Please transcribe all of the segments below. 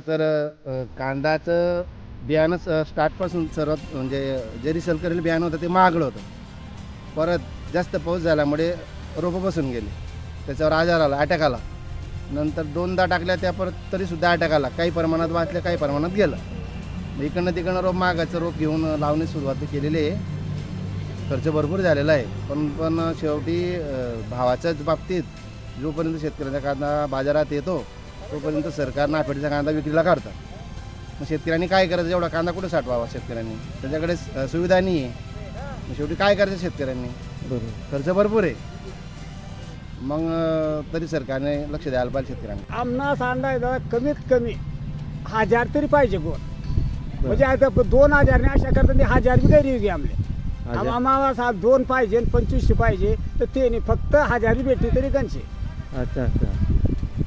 तर अ, कांदाचं बियाणं स- स्टार्टपासून सर्वात म्हणजे जे रिसेल करेल बियाणं होतं ते महागडं होतं. परत जास्त पाऊस झाल्यामुळे रोपं बसून गेली. त्याच्यावर आजार आला अटॅक आला. नंतर दोनदा टाकल्या त्या परत तरीसुद्धा अटॅक आला. काही प्रमाणात वाचल्या काही प्रमाणात गेलं. मग इकडनं तिकडनं रोप मागायचं रोप घेऊन लावणे सुरुवात केलेली आहे. खर्च भरपूर झालेला आहे. पण पण शेवटी भावाच्याच बाबतीत जोपर्यंत शेतकऱ्याचा कांदा बाजारात येतो तोपर्यंत सरकार नाफेडचा कांदा विक्रीला काढतात. मग शेतकऱ्यांनी काय करायचं? एवढा कांदा कुठे साठवावा शेतकऱ्यांनी? त्याच्याकडे स- सुविधा नाही आहे मग शेवटी काय करायचं शेतकऱ्यांनी? बरोबर. खर्च भरपूर आहे. मग अ, तरी सरकारने लक्ष द्यायला पाहिजे शेतकऱ्यांना. आमनास अंदाज दादा कमीत कमी हजार तरी पाहिजे गोड. म्हणजे आता दोन हजारने अशा करता ते हजार बी गैरी घे आमले. हजार. आम्हाला साहेब दोन पाहिजे आणि पंचवीसशे पाहिजे तर ते नाही. फक्त हजार बी भेटली तरी गणशे अच्छा अच्छा.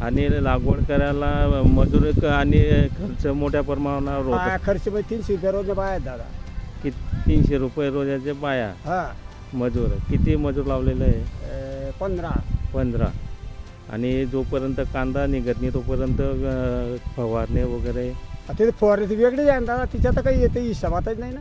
आणि लागवड करायला मजूर क- आणि खर्च मोठ्या प्रमाणावर होतो. खर्च म्हणजे तीनशे रुपये रोज बाहेर दादा. कि तीनशे रुपये रोजाचे बाया. हा. मजूर किती मजूर लावलेले आहे? अं, पंधरा. पंधरा. आणि जोपर्यंत कांदा निघत नाही तोपर्यंत अं, फवारणे वगैरे आता ते फवारणी वेगळी आहे ना दादा तिच्यात काही येते हिशोबातच नाही ना.